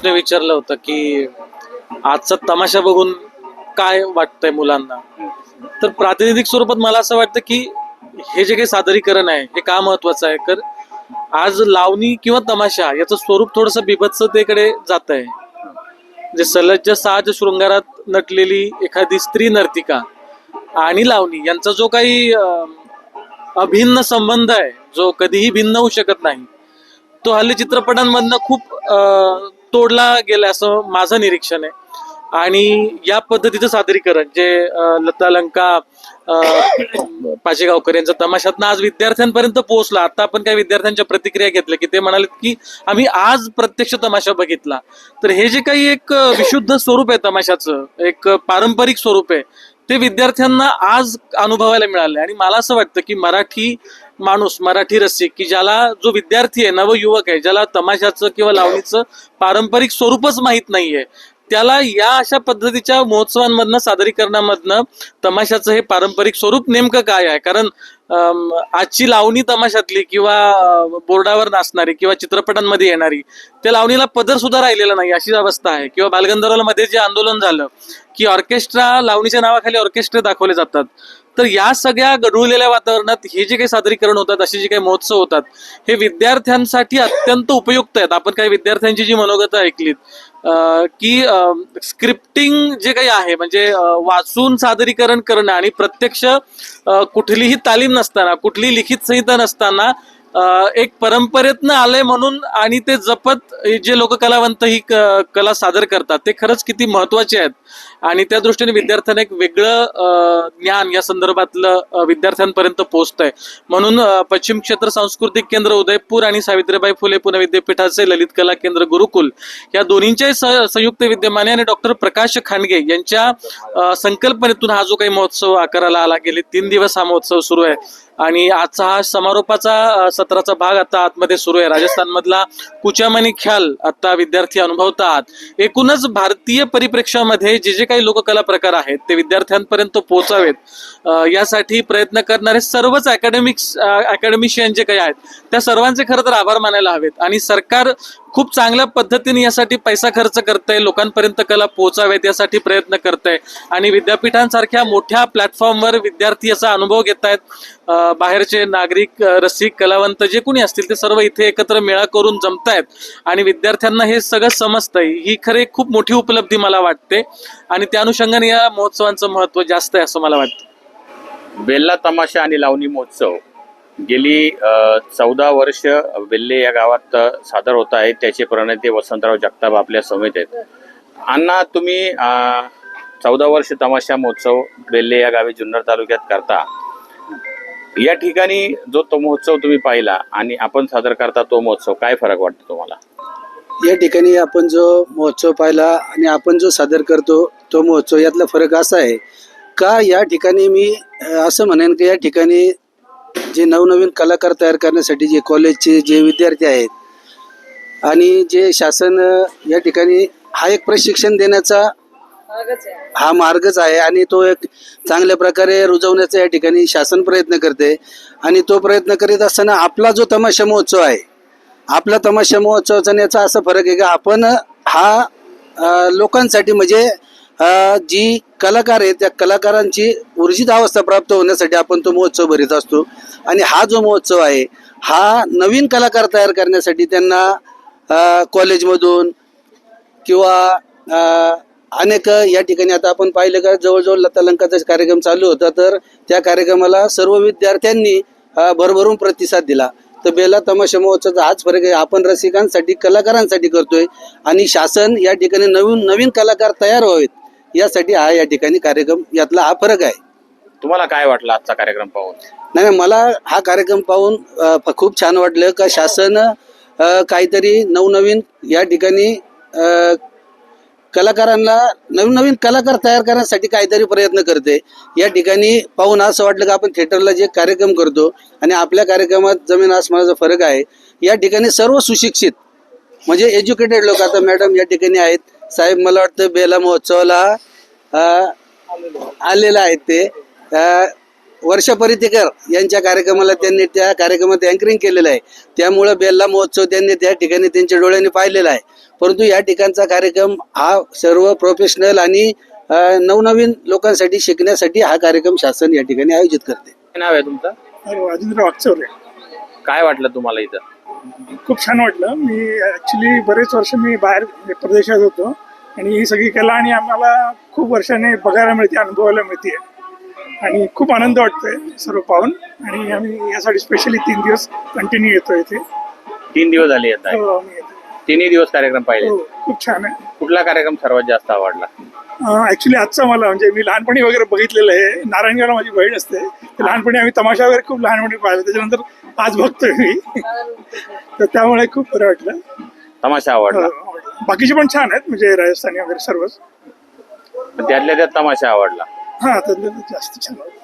साहेबने विचारलं होतं की आजचा तमाशा बघून काय वाटतंय मुलांना? तर प्रातिनिधिक स्वरूपात मला असं वाटतं की हे जे काही सादरीकरण आहे हे का महत्वाचं आहे? तर आज लावणी किंवा तमाशा याचं स्वरूप थोडस बिभत्सतेकडे जात आहे जे सलज्ज साज शृंगारात नटलेली एखादी स्त्री नर्तिका आणि लावणी यांचा जो काही अभिन्न संबंध आहे जो कधीही भिन्न होऊ शकत नाही तो हल्ली चित्रपटांमधनं खूप अं, तोडला गेला असं माझं निरीक्षण आहे. आणि या पद्धतीचं सादरीकरण जे लता लंका पाचेगावकर यांचा तमाशातनं आज विद्यार्थ्यांपर्यंत पोहोचला. आता आपण काही विद्यार्थ्यांच्या प्रतिक्रिया घेतल्या की ते म्हणाले की आम्ही आज प्रत्यक्ष तमाशा बघितला. तर हे जे काही एक विशुद्ध स्वरूप आहे तमाशाचं एक पारंपरिक स्वरूप आहे ते विद्यार्थ्यांना आज अनुभवायला मिळाले. आणि मला असं वाटतं की मराठी माणूस मराठी रसिक की ज्याला जो विद्यार्थी आहे नवयुवक आहे ज्याला तमाशाचं किंवा लावणीचं पारंपरिक स्वरूपच माहीत नाहीये त्याला या अशा पद्धतीच्या महोत्सवांमधनं सादरीकरणामधनं तमाशाचं हे पारंपरिक स्वरूप नेमकं काय आहे? कारण आजची लावणी तमाशातली किंवा बोर्डावर नाचणारी किंवा चित्रपटांमध्ये येणारी त्या लावणीला पदर सुद्धा राहिलेला नाही अशी अवस्था आहे. किंवा बालगंधर्वामध्ये जे आंदोलन झालं की ऑर्केस्ट्रा लावणीच्या नावाखाली ऑर्केस्ट्रा दाखवले जातात. तर या सगळ्या गढुळलेल्या वातावरणात हे जे काही सादरीकरण होतात असे जे काही महोत्सव होतात हे विद्यार्थ्यांसाठी अत्यंत उपयुक्त आहेत. आपण काही विद्यार्थ्यांची जी मनोगत ऐकलीत की स्क्रिप्टिंग जे काही आहे म्हणजे वाचून सादरीकरण करणं आणि प्रत्यक्ष कुठलीही तालीम नसताना कुठली लिखित संहिता नसताना एक परंपरेतनं आलंय म्हणून आणि ते जपत जे लोक कलावंत ही कला सादर करतात ते खरंच किती महत्त्वाचे आहेत. आणि त्या दृष्टीने विद्यार्थ्यांना एक वेगळं ज्ञान या संदर्भातलं विद्यार्थ्यांपर्यंत पोहोचतंय. म्हणून पश्चिम क्षेत्र सांस्कृतिक केंद्र उदयपूर आणि सावित्रीबाई फुले पुणे विद्यापीठाचे ललित कला केंद्र गुरुकुल या दोन्हींच्याही संयुक्त विद्यमाने आणि डॉक्टर प्रकाश खानगे यांच्या संकल्पनेतून हा जो काही महोत्सव आकाराला आला गेले तीन दिवस हा महोत्सव सुरू आहे. आणि आजचा हा समारोपाचा सत्राचा भाग आता आतमध्ये सुरू आहे. राजस्थान मधला कुचामणी ख्याल आता विद्यार्थी अनुभवतात. एकूणच भारतीय परिप्रेक्ष्यामध्ये जे जे काही लोककला प्रकार आहेत ते विद्यार्थ्यांपर्यंत पोहोचावेत. यासाठी प्रयत्न करणारे सर्वच अकॅडमिक्स अकॅडमिशियन जे काही आहेत त्या सर्वांचे खरं तर आभार मानायला हवेत. आणि सरकार खूप चांगल्या पद्धतीने यासाठी पैसा खर्च करतंय लोकांपर्यंत कला पोहोचावेत यासाठी प्रयत्न करतंय. आणि विद्यापीठांसारख्या मोठ्या प्लॅटफॉर्मवर विद्यार्थी याचा अनुभव घेत आहेत बाहेरचे नागरिक रसिक कलावंत जे कोणी असतील ते सर्व इथे एकत्र मेळा करून जमतायत. आणि विद्यार्थ्यांना हे सगळं समजतंय. ही खरे खूप मोठी उपलब्धी मला वाटते. आणि त्या अनुषंगाने या महोत्सवांचं महत्त्व जास्त आहे असं मला वाटतं. बेल्ला तमाशा आणि लावणी महोत्सव. गेली चौदा वर्ष वेल्ले या गावात सादर होत आहे त्याचे प्रणेते वसंतराव जगताप आपल्या समेत आहेत. अण्णा तुम्ही चौदा वर्ष तमाशा महोत्सव बेल्ले या गावी जुन्नर तालुक्यात करता. या ठिकाणी जो तो महोत्सव तुम्ही पाहिला आणि आपण सादर करता तो महोत्सव काय फरक वाटतो तुम्हाला? या ठिकाणी आपण जो महोत्सव पाहिला आणि आपण जो सादर करतो तो महोत्सव यातला फरक असा आहे का या ठिकाणी मी असं म्हणेन की या ठिकाणी जे नवनवीन कलाकार तयार करण्यासाठी जे कॉलेजचे जे विद्यार्थी आहेत आणि जे शासन या ठिकाणी हा एक प्रशिक्षण देण्याचा हा मार्गच आहे आणि तो एक चांगल्या प्रकारे रुजवण्याचा या ठिकाणी शासन प्रयत्न करते. आणि तो प्रयत्न करीत असताना आपला जो तमाशा महोत्सव आहे आपला तमाशा महोत्सवाचा याचा असा फरक आहे की आपण हा लोकांसाठी म्हणजे जी कलाकार आहे त्या कलाकारांची ऊर्जित अवस्था प्राप्त होण्यासाठी आपण तो महोत्सव भरीत असतो. आणि हा जो महोत्सव आहे हा नवीन कलाकार तयार करण्यासाठी त्यांना कॉलेजमधून किंवा अनेक या ठिकाणी आता आपण पाहिलं का जवळजवळ लतालंकाचा कार्यक्रम चालू होता तर त्या कार्यक्रमाला सर्व विद्यार्थ्यांनी भरभरून प्रतिसाद दिला. तर बेला तमाशा महोत्सवाचा हाच फरक आहे. आपण रसिकांसाठी कलाकारांसाठी करतोय आणि शासन या ठिकाणी नवीन नवीन कलाकार तयार व्हावेत. यासाठी हा या ठिकाणी कार्यक्रम यातला हा फरक आहे. तुम्हाला काय वाटलं आजचा कार्यक्रम पाहून? नाही मला हा कार्यक्रम पाहून अ, फ- खूप छान वाटलं का शासन अ, काहीतरी नवनवीन या ठिकाणी अ, कलाकारांना नवीन नवीन कलाकार तयार करण्यासाठी काहीतरी प्रयत्न करते. या ठिकाणी पाहून असं वाटलं का आपण थिएटरला जे कार्यक्रम करतो आणि आपल्या कार्यक्रमात जमीन आसमानाचा फरक आहे. या ठिकाणी सर्व सुशिक्षित म्हणजे एज्युकेटेड लोक आता मॅडम या ठिकाणी आहेत. साहेब मला वाटतं बेला महोत्सवाला आलेले आहेत ते. वर्षा परितेकर यांच्या कार्यक्रमाला त्यांनी त्या कार्यक्रमात अँकरिंग केलेलं आहे. त्यामुळं बेल्ला महोत्सव त्यांनी त्या ठिकाणी त्यांच्या डोळ्यांनी पाहिलेला आहे. परंतु या ठिकाणचा कार्यक्रम हा सर्व प्रोफेशनल आणि नवनवीन लोकांसाठी शिकण्यासाठी हा कार्यक्रम शासन या ठिकाणी आयोजित करते. काय नाव आहे तुमचं? राजेंद्र काय वाटलं तुम्हाला इथं? खूप छान वाटलं. मी ॲक्च्युली बरेच वर्ष मी बाहेर प्रदेशात होतो आणि ही सगळी कला आणि आम्हाला खूप वर्षाने बघायला मिळते अनुभवायला मिळते. आणि खूप आनंद वाटतोय सर्व पाहून. आणि आम्ही यासाठी स्पेशली तीन दिवस कंटिन्यू येतो इथे. तीन दिवस झाले हो, आम्ही येतो. तिन्ही दिवस कार्यक्रम पाहिले. हो, खूप छान आहे. कुठला कार्यक्रम सर्वात जास्त आवडला? ऍक्च्युली आजचा मला म्हणजे मी लहानपणी वगैरे बघितलेलं आहे. नारायणगावला माझी बहीण असते. लहानपणी आम्ही तमाशा वगैरे खूप लहानपणी पाहिलं. त्याच्यानंतर आज बघतोय मी. तर त्यामुळे खूप बरं वाटलं. तमाशा आवडला. हो, बाकीचे पण छान आहेत म्हणजे राजस्थानी वगैरे सर्वच. त्यातल्या त्यात तमाशा आवडला. हा त्यातलं जास्त छान. वाटलं